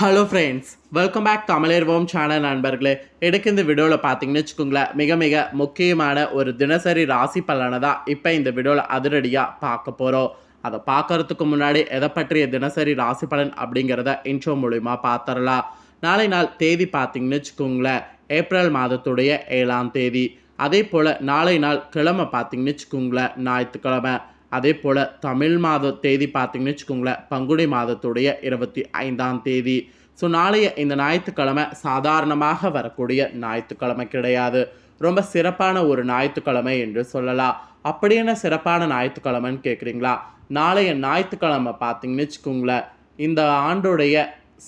Hello friends welcome back தமிழர்வோம் channel நண்பர்களே. எடுக்க இந்த வீடியோவில் பார்த்தீங்கன்னு வச்சுக்கோங்களேன் மிக மிக முக்கியமான ஒரு தினசரி ராசி பலனை தான் இப்போ இந்த வீடியோவில் அதிரடியாக பார்க்க போகிறோம் அதை பார்க்கறதுக்கு முன்னாடி எதை பற்றிய தினசரி ராசி பலன் அப்படிங்கிறத இன்ட்ரோ மூலிமா பார்த்துடலாம் நாளை நாள் தேதி பார்த்தீங்கன்னு வச்சுக்கோங்களேன் ஏப்ரல் மாதத்துடைய ஏழாம் தேதி. அதே போல் நாளை நாள் கிழமை பார்த்தீங்கன்னு வச்சுக்கோங்களேன் ஞாயிற்றுக்கிழமை. அதே போல் தமிழ் மாத தேதி பார்த்தீங்கன்னு வச்சுக்கோங்களேன் பங்குனி மாதத்துடைய இருபத்தி ஐந்தாம் தேதி. ஸோ நாளைய இந்த ஞாயிற்றுக்கிழமை சாதாரணமாக வரக்கூடிய ஞாயிற்றுக்கிழமை கிடையாது. ரொம்ப சிறப்பான ஒரு ஞாயிற்றுக்கிழமை என்று சொல்லலாம். அப்படி என்ன சிறப்பான ஞாயிற்றுக்கிழமைன்னு கேட்குறீங்களா? நாளைய ஞாயிற்றுக்கிழமை பார்த்தீங்கன்னு வச்சுக்கோங்களேன் இந்த ஆண்டுடைய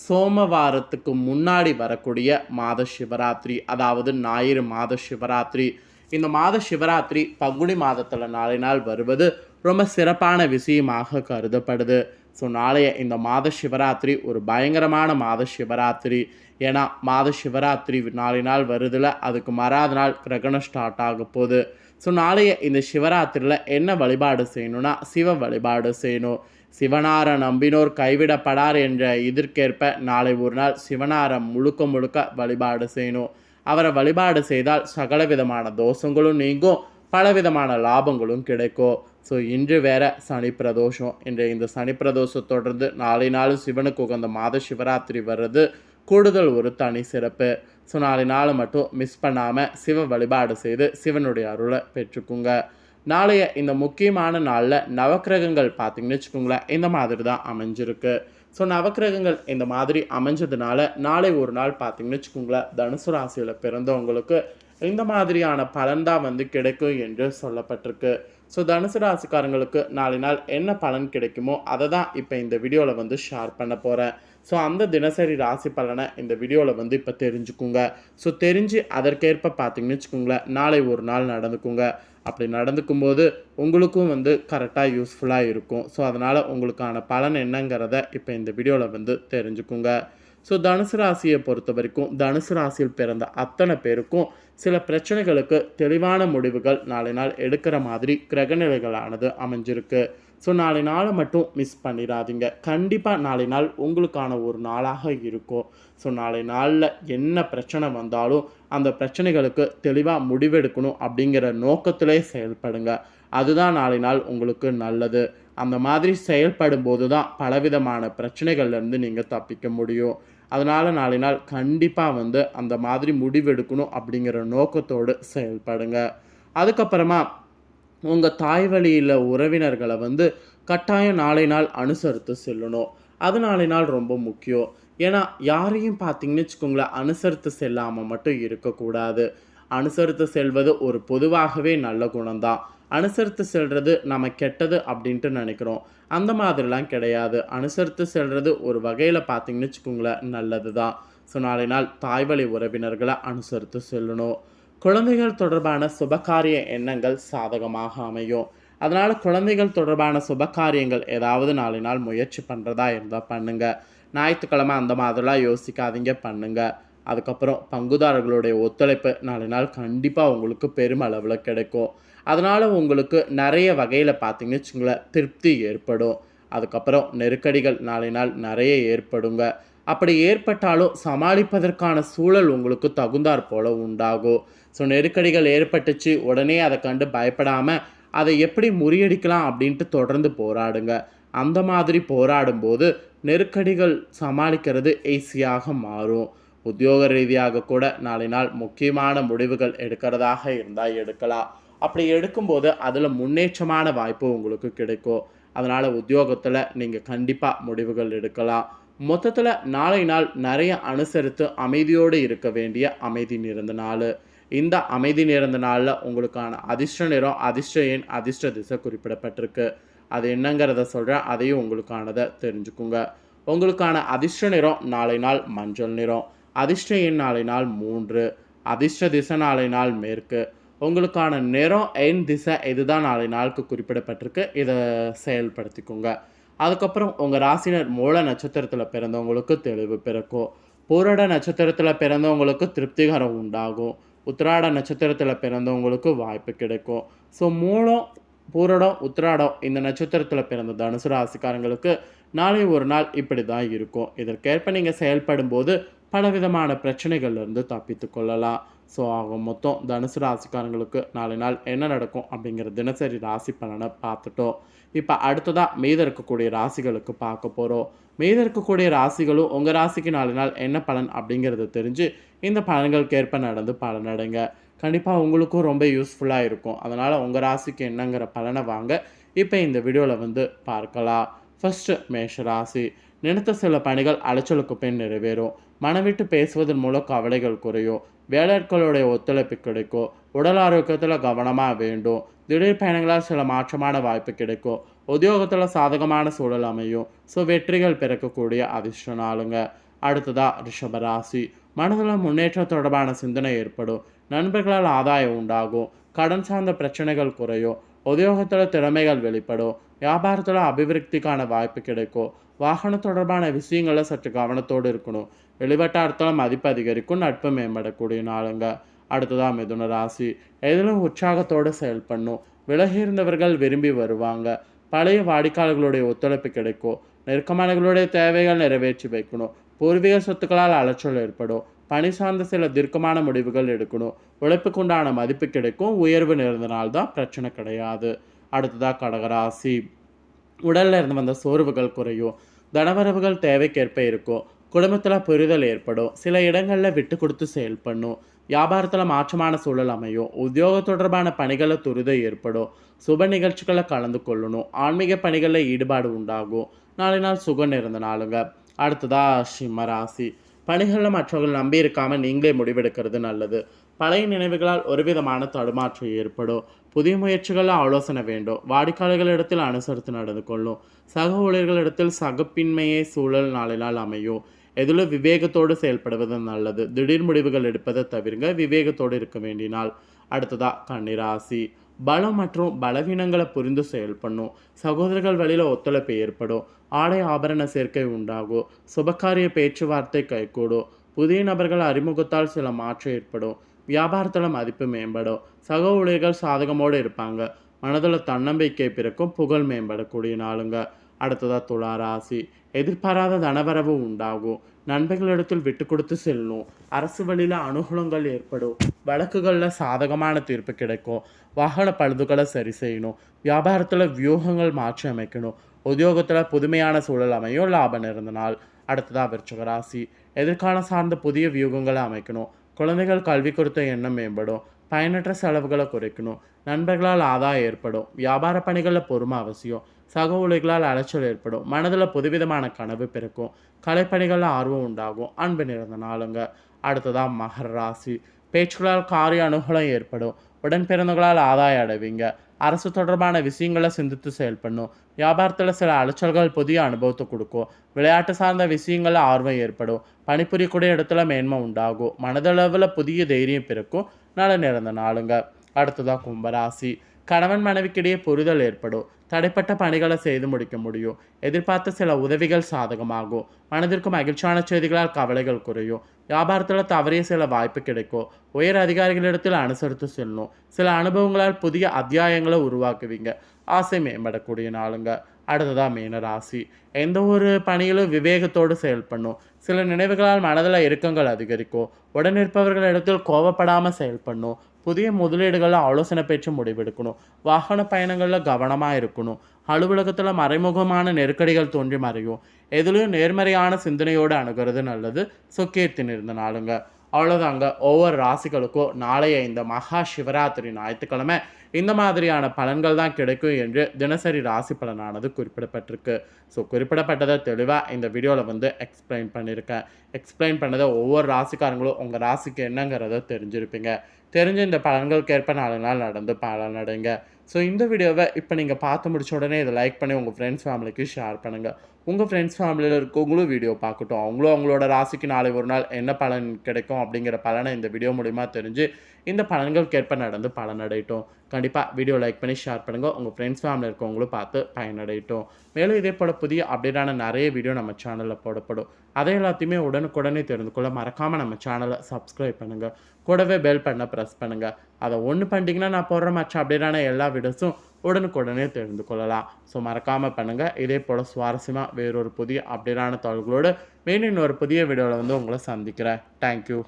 சோமவாரத்துக்கு முன்னாடி வரக்கூடிய மாத சிவராத்திரி அதாவது ஞாயிறு மாத சிவராத்திரி. இந்த மாத சிவராத்திரி பங்குனி மாதத்தில் நாளை நாள் வருவது ரொம்ப சிறப்பான விஷயமாக கருதப்படுது. ஸோ நாளைய இந்த மாத சிவராத்திரி ஒரு பயங்கரமான மாத சிவராத்திரி. ஏன்னா மாத சிவராத்திரி நாளை நாள் வருதுல அதுக்கு மறாத நாள் கிரகணம் ஸ்டார்ட் ஆக போகுது. ஸோ நாளைய இந்த சிவராத்திரியில் என்ன வழிபாடு செய்யணும்னா சிவ வழிபாடு செய்யணும். சிவனார நம்பினோர் கைவிடப்படார் என்ற இதற்கேற்ப நாளை ஒரு நாள் சிவனார முழுக்க முழுக்க வழிபாடு செய்யணும். அவரை வழிபாடு செய்தால் சகல விதமான தோஷங்களும் நீங்கும் பலவிதமான லாபங்களும் கிடைக்கும். ஸோ இன்று வேற சனி பிரதோஷம் இன்று இந்த சனி பிரதோஷம் தொடர்ந்து நாளை நாள் சிவனுக்கு உகந்த மாத சிவராத்திரி வர்றது கூடுதல் ஒரு தனி சிறப்பு. ஸோ நாளை நாள் மட்டும் மிஸ் பண்ணாமல் சிவ வழிபாடு செய்து சிவனுடைய அருளை பெற்றுக்குங்க. நாளைய இந்த முக்கியமான நாளில் நவக்கிரகங்கள் பார்த்தீங்கன்னு வச்சுக்கோங்களேன் இந்த மாதிரி தான் அமைஞ்சிருக்கு. ஸோ நவக்கிரகங்கள் இந்த மாதிரி அமைஞ்சதுனால நாளை ஒரு நாள் பார்த்தீங்கன்னு வச்சுக்கோங்களேன் தனுசு ராசியில் பிறந்தவங்களுக்கு இந்த மாதிரியான பலன் தான் வந்து கிடைக்கும் என்று சொல்லப்பட்டிருக்கு. ஸோ தனுசு ராசிக்காரங்களுக்கு நாளை நாள் என்ன பலன் கிடைக்குமோ அதை தான் இப்போ இந்த வீடியோவில் வந்து ஷேர் பண்ண போகிறேன் ஸோ அந்த தினசரி ராசி பலனை இந்த வீடியோவில் வந்து இப்போ தெரிஞ்சுக்குங்க. ஸோ தெரிஞ்சு அதற்கேற்ப பார்த்தீங்கன்னு வச்சுக்கோங்களேன் நாளை ஒரு நாள் நடந்துக்குங்க. அப்படி நடந்துக்கும் போது உங்களுக்கும் வந்து கரெக்டாக யூஸ்ஃபுல்லாக இருக்கும். ஸோ அதனால் உங்களுக்கான பலன் என்னங்கிறத இப்போ இந்த வீடியோவில் வந்து தெரிஞ்சுக்குங்க. ஸோ தனுசு ராசியை பொறுத்த வரைக்கும் தனுசு ராசியில் பிறந்த அத்தனை பேருக்கும் சில பிரச்சனைகளுக்கு தெளிவான முடிவுகள் நாளை நாள் எடுக்கிற மாதிரி கிரகநிலைகளானது அமைஞ்சிருக்கு. ஸோ நாளை நாளை மட்டும் மிஸ் பண்ணிடாதீங்க. கண்டிப்பாக நாளை நாள் உங்களுக்கான ஒரு நாளாக இருக்கும். ஸோ நாளை நாளில் என்ன பிரச்சனை வந்தாலும் அந்த பிரச்சனைகளுக்கு தெளிவாக முடிவெடுக்கணும் அப்படிங்கிற நோக்கத்திலே செயல்படுங்க. அதுதான் நாளை நாள் உங்களுக்கு நல்லது. அந்த மாதிரி செயல்படும் போது தான் பலவிதமான பிரச்சனைகள்லேருந்து நீங்கள் தப்பிக்க முடியும். அதனால் நாளை நாள் கண்டிப்பாக வந்து அந்த மாதிரி முடிவெடுக்கணும் அப்படிங்கிற நோக்கத்தோடு செயல்படுங்க. அதுக்கப்புறமா உங்கள் தாய் வழியில் உறவினர்களை வந்து கட்டாயம் நாளை நாள் அனுசரித்து செல்லணும். அது நாளை நாள் ரொம்ப முக்கியம். ஏன்னா யாரையும் பார்த்தீங்கன்னு வச்சுக்கோங்களேன் அனுசரித்து செல்லாமல் மட்டும் இருக்கக்கூடாது. அனுசரித்து செல்வது ஒரு பொதுவாகவே நல்ல குணம்தான். அனுசரித்து செல்வது நம்ம கெட்டது அப்படின்ட்டு நினைக்கிறோம். அந்த மாதிரிலாம் கிடையாது. அனுசரித்து செல்வது ஒரு வகையில் பார்த்தீங்கன்னு வச்சுக்கோங்களேன் நல்லது தான் ஸோ நாளை நாள் தாய்வழி உறவினர்களை அனுசரித்து செல்லணும். குழந்தைகள் தொடர்பான சுபகாரிய எண்ணங்கள் சாதகமாக அமையும். அதனால் குழந்தைகள் தொடர்பான சுபகாரியங்கள் ஏதாவது நாளை நாள் முயற்சி பண்ணுறதா இருந்தால் பண்ணுங்கள் ஞாயிற்றுக்கிழமை அந்த மாதிரிலாம் யோசிக்காதீங்க பண்ணுங்கள் அதுக்கப்புறம் பங்குதாரர்களுடைய ஒத்துழைப்பு நாளை நாள் கண்டிப்பாக உங்களுக்கு பெருமளவில் கிடைக்கும். அதனால் உங்களுக்கு நிறைய வகையில் பார்த்தீங்கன்னு வச்சுங்களேன் திருப்தி ஏற்படும். அதுக்கப்புறம் நெருக்கடிகள் நாளை நாள் நிறைய ஏற்படுங்க. அப்படி ஏற்பட்டாலும் சமாளிப்பதற்கான சூழல் உங்களுக்கு தகுந்தாற் போல் உண்டாகும். ஸோ நெருக்கடிகள் ஏற்பட்டுச்சு உடனே அதை கண்டு பயப்படாமல் அதை எப்படி முறியடிக்கலாம் அப்படின்ட்டு தொடர்ந்து போராடுங்க. அந்த மாதிரி போராடும்போது நெருக்கடிகள் சமாளிக்கிறது ஈஸியாக மாறும். உத்தியோக ரீதியாக கூட நாளை நாள் முக்கியமான முடிவுகள் எடுக்கிறதாக இருந்தால் எடுக்கலாம். அப்படி எடுக்கும்போது அதில் முன்னேற்றமான வாய்ப்பு உங்களுக்கு கிடைக்கும். அதனால் உத்தியோகத்தில் நீங்கள் கண்டிப்பாக முடிவுகள் எடுக்கலாம். மொத்தத்தில் நாளை நாள் நிறைய அனுசரித்து அமைதியோடு இருக்க வேண்டிய அமைதி நிறைந்த நாள். இந்த அமைதி நிறைந்த நாளில் உங்களுக்கான அதிர்ஷ்ட நிறம் அதிர்ஷ்ட எண் அதிர்ஷ்ட திசை குறிப்பிடப்பட்டிருக்கு. அது என்னங்கிறத சொல்கிறேன் அதையும் உங்களுக்கானதை தெரிஞ்சுக்குங்க. உங்களுக்கான அதிர்ஷ்ட நிறம் நாளை நாள் மஞ்சள் நிறம். அதிர்ஷ்ட எண் நாளை நாள் மூன்று. அதிர்ஷ்ட திசை நாளை நாள் மேற்கு. உங்களுக்கான நிறம் எண் திசை இதுதான் நாளை நாளுக்கு குறிப்பிடப்பட்டிருக்கு. இதை செயல்படுத்திக்கோங்க. அதுக்கப்புறம் உங்கள் ராசினர் மூல நட்சத்திரத்தில் பிறந்தவங்களுக்கு தெளிவு பிறக்கும். பூரட நட்சத்திரத்தில் பிறந்தவங்களுக்கு திருப்திகரம் உண்டாகும். உத்திராட நட்சத்திரத்தில் பிறந்தவங்களுக்கு வாய்ப்பு கிடைக்கும். ஸோ மூலம் பூரடம் உத்திராடம் இந்த நட்சத்திரத்தில் பிறந்த தனுசு ராசிக்காரங்களுக்கு நாளை ஒரு நாள் இப்படி தான் இருக்கும். இதற்கேற்ப நீங்கள் செயல்படும் போது பலவிதமான பிரச்சனைகள்லேருந்து தப்பித்து கொள்ளலாம். ஸோ ஆக மொத்தம் தனுசு ராசிக்காரங்களுக்கு நாளை நாள் என்ன நடக்கும் அப்படிங்கிற தினசரி ராசி பலனை பார்த்துட்டோம். இப்போ அடுத்ததாக மீத இருக்கக்கூடிய ராசிகளுக்கு பார்க்க போகிறோம் மீத இருக்கக்கூடிய ராசிகளும் உங்கள் ராசிக்கு நாலு நாள் என்ன பலன் அப்படிங்கிறத தெரிஞ்சு இந்த பலன்களுக்கு ஏற்ப நடந்து பலனடைங்க. கண்டிப்பாக உங்களுக்கும் ரொம்ப யூஸ்ஃபுல்லாக இருக்கும். அதனால் உங்கள் ராசிக்கு என்னங்கிற பலனை வாங்க. இப்போ இந்த வீடியோவில் வந்து பார்க்கலாம். ஃபஸ்ட்டு மேஷ ராசி. நினைத்த சில பணிகள் அலைச்சலுக்கு பின் நிறைவேறும். மனவிட்டு பேசுவதன் மூலம் கவலைகள் குறையும். வேலையாட்களுடைய ஒத்துழைப்பு கிடைக்கும். உடல் ஆரோக்கியத்தில் கவனமாக வேண்டும். திடீர் பயணங்களால் சில மாற்றமான வாய்ப்பு கிடைக்கும். உத்தியோகத்தில் சாதகமான சூழல் அமையும். ஸோ வெற்றிகள் பிறக்கக்கூடிய அதிர்ஷ்ட நாளுங்க. அடுத்ததாக ரிஷபராசி. மனதில் முன்னேற்றம் தொடர்பான சிந்தனை ஏற்படும். நண்பர்களால் ஆதாயம் உண்டாகும். கடன் சார்ந்த பிரச்சனைகள் குறையும். உத்தியோகத்தில் திறமைகள் வெளிப்படும். வியாபாரத்தில் அபிவிருத்திக்கான வாய்ப்பு கிடைக்கும். வாகனம் தொடர்பான விஷயங்களில் சற்று கவனத்தோடு இருக்கணும். வெளிவட்டாரத்தில் மதிப்பு அதிகரிக்கும் நட்பு மேம்படக்கூடிய நாளுங்க. அடுத்ததாக மிதுன ராசி. எதிலும் உற்சாகத்தோடு செயல்படணும். விலகி இருந்தவர்கள் விரும்பி வருவாங்க. பழைய வாடிக்கையாளர்களுடைய ஒத்துழைப்பு கிடைக்கும். நெருக்கமானவர்களுடைய தேவைகள் நிறைவேற்றி வைக்கணும். பூர்வீக சொத்துக்களால் அலைச்சல் ஏற்படும். பணி சார்ந்த சில தீர்க்கமான முடிவுகள் எடுக்கணும். உழைப்புக்குண்டான மதிப்பு கிடைக்கும். உயர்வு நேர்ந்தனால் தான் பிரச்சனை கிடையாது. அடுத்ததாக கடகராசி. உடலில் இருந்து வந்த சோர்வுகள் குறையும். தனவரவுகள் தேவைக்கேற்ப இருக்கும். குடும்பத்தில் புரிதல் ஏற்படும். சில இடங்களில் விட்டு கொடுத்து செயல்படணும் வியாபாரத்தில் மாற்றமான சூழல் அமையும். உத்தியோக தொடர்பான பணிகளை துரிதம் ஏற்படும். சுப நிகழ்ச்சிகளை கலந்து கொள்ளணும். ஆன்மீக பணிகளில் ஈடுபாடு உண்டாகும். நாளை நாள் சுகம் இருந்த நாளுங்க. அடுத்ததா சிம்ம ராசி. பணிகளில் மற்றவர்கள் நம்பி இருக்காமல் நீங்களே முடிவெடுக்கிறது நல்லது. பழைய நினைவுகளால் ஒரு விதமான தடுமாற்றம் ஏற்படும். புதிய முயற்சிகளில் ஆலோசனை வேண்டும். வாடிக்கையாளர்களிடத்தில் அனுசரித்து நடந்து கொள்ளும். சக ஊழியர்களிடத்தில் சகப்பின்மையை சூழல் நாளினால் அமையும். எதில் விவேகத்தோடு செயல்படுவது நல்லது. திடீர் முடிவுகள் எடுப்பதை தவிர்க்க விவேகத்தோடு இருக்க வேண்டினால் அடுத்ததா கன்னிராசி. பலம் மற்றும் பலவீனங்களை புரிந்து செயல்படணும். சகோதரர்கள் வழியில் ஒத்துழைப்பு ஏற்படும். ஆடை ஆபரண சேர்க்கை உண்டாகும். சுபகாரிய பேச்சுவார்த்தை கைகூடும். புதிய நபர்கள் அறிமுகத்தால் சில மாற்றம் ஏற்படும். வியாபாரத்தில் மதிப்பு மேம்படும். சக ஊழியர்கள் சாதகமோடு இருப்பாங்க. மனதில் தன்னம்பிக்கை பிறக்கும் புகழ் மேம்படக்கூடிய நாளுங்க. அடுத்ததாக துளா ராசி. எதிர்பாராத தனவரவு உண்டாகும். நண்பர்களிடத்தில் விட்டு கொடுத்து செல்லணும் அரசு வழியில் அனுகூலங்கள் ஏற்படும். வழக்குகளில் சாதகமான தீர்ப்பு கிடைக்கும். வாகன பழுதுகளை சரி செய்யணும். வியாபாரத்தில் வியூகங்கள் மாற்றி அமைக்கணும். உத்தியோகத்தில் புதுமையான சூழல் அமையும். லாபம் இருந்த நாள். அடுத்ததாக விருச்சக ராசி. எதிர்காலம் சார்ந்த புதிய வியூகங்களை அமைக்கணும். குழந்தைகள் கல்வி குறித்த எண்ணம் மேம்படும். பயனற்ற செலவுகளை குறைக்கணும். நண்பர்களால் ஆதாயம் ஏற்படும். வியாபார பணிகளில் பொறுமை அவசியம். சக ஊழியர்களால் அலைச்சல் ஏற்படும். மனதில் புதுவிதமான கனவு பிறக்கும். கலைப்பணிகளில் ஆர்வம் உண்டாகும். அன்பு நிறைந்த நாளுங்க. அடுத்ததாக மகர ராசி. பேச்சுக்களால் காரிய அனுகூலம் ஏற்படும். உடன் பிறந்தவர்களால் ஆதாயம் அடைவீங்க. அரசு தொடர்பான விஷயங்களை சிந்தித்து செயல்படணும். வியாபாரத்தில் சில அலைச்சல்கள் புதிய அனுபவத்தை கொடுக்கும். விளையாட்டு சார்ந்த விஷயங்களில் ஆர்வம் ஏற்படும். பணிபுரியக்கூடிய இடத்துல மேன்மை உண்டாகும். மனதளவில் புதிய தைரியம் பிறக்கும். நல்ல நிறந்த நாளுங்க. அடுத்ததாக கும்பராசி. கணவன் மனைவிக்கிடையே புரிதல் ஏற்படும். தடைப்பட்ட பணிகளை செய்து முடிக்க முடியும். எதிர்பார்த்த சில உதவிகள் சாதகமாகும். மனதிற்கு மகிழ்ச்சியான செய்திகளால் கவலைகள் குறையும். வியாபாரத்தில் தவறிய சில வாய்ப்பு கிடைக்கும். உயர் அதிகாரிகளிடத்தில் அனுசரித்து செல்லணும் சில அனுபவங்களால் புதிய அத்தியாயங்களை உருவாக்குவீங்க. ஆசை மேம்படக்கூடிய நாளுங்க. அடுத்ததாக மீன ராசி. எந்த ஒரு பணியிலும் விவேகத்தோடு செயல்படணும். சில நினைவுகளால் மனதில் இறுக்கங்கள் அதிகரிக்கும். உடனிருப்பவர்களிடத்தில் கோவப்படாமல் செயல்படணும். புதிய முதலீடுகளில் ஆலோசனை பேச்சு முடிவெடுக்கணும். வாகன பயணங்களில் கவனமாக இருக்கணும். அலுவலகத்தில் மறைமுகமான நெருக்கடிகள் தோன்றி மறையும். எதுலேயும் நேர்மறையான சிந்தனையோடு அணுகிறது நல்லது. சொக்கேத்தின் இருந்த நாளுங்க. அவ்வளோதாங்க ஒவ்வொரு ராசிகளுக்கும் நாளைய இந்த மகா சிவராத்திரி ஞாயிற்றுக்கிழமை இந்த மாதிரியான பலன்கள் தான் கிடைக்கும் என்று தினசரி ராசி பலனானது குறிப்பிடப்பட்டிருக்கு. ஸோ குறிப்பிடப்பட்டதை தெளிவாக இந்த வீடியோவில் வந்து எக்ஸ்பிளைன் பண்ணியிருக்கேன். எக்ஸ்பிளைன் பண்ணதை ஒவ்வொரு ராசிக்காரங்களும் உங்கள் ராசிக்கு என்னங்கிறத தெரிஞ்சிருப்பீங்க. தெரிஞ்ச இந்த பலன்களுக்கேற்ப நாலு நாள் நடந்து பலனடைங்க ஸோ இந்த வீடியோவை இப்போ நீங்கள் பார்த்து முடிச்ச உடனே இதை லைக் பண்ணி உங்கள் ஃப்ரெண்ட்ஸ் ஃபேமிலிக்கு ஷேர் பண்ணுங்கள் உங்கள் ஃப்ரெண்ட்ஸ் ஃபேமிலியில் இருக்கவங்களும் வீடியோ பார்க்கட்டும். அவங்களும் அவங்களோட ராசிக்கு நாளை ஒரு நாள் என்ன பலன் கிடைக்கும் அப்படிங்கிற பலனை இந்த வீடியோ மூலிமா தெரிஞ்சு இந்த பலன்களுக்கேற்ப நடந்து பலன் அடையட்டும். கண்டிப்பாக வீடியோ லைக் பண்ணி ஷேர் பண்ணுங்கள் உங்கள் ஃப்ரெண்ட்ஸ் ஃபேமிலி இருக்கவங்களும் பார்த்து பயனடையட்டும். மேலும் இதே போல் புதிய அப்டேட்டான நிறைய வீடியோ நம்ம சேனலில் போடப்படும். அதை எல்லாத்தையுமே உடனுக்குடனே தெரிந்து கொள்ள மறக்காமல் நம்ம சேனலை சப்ஸ்கிரைப் பண்ணுங்கள் கூடவே பெல் பண்ண ப்ரெஸ் பண்ணுங்கள் அதை ஒன்று பண்ணிட்டீங்கன்னா நான் போடுற மற்ற அப்டேட்டான எல்லா வீடியோஸும் உடனுக்குடனே தெரிந்து கொள்ளலாம். ஸோ மறக்காமல் பண்ணுங்கள் இதே போல் சுவாரஸ்யமாக வேறொரு புதிய அப்டேட்டான தகவல்களோடு மீண்டும் இன்னொரு புதிய வீடியோவில் வந்து உங்களை சந்திக்கிறேன். தேங்க்யூ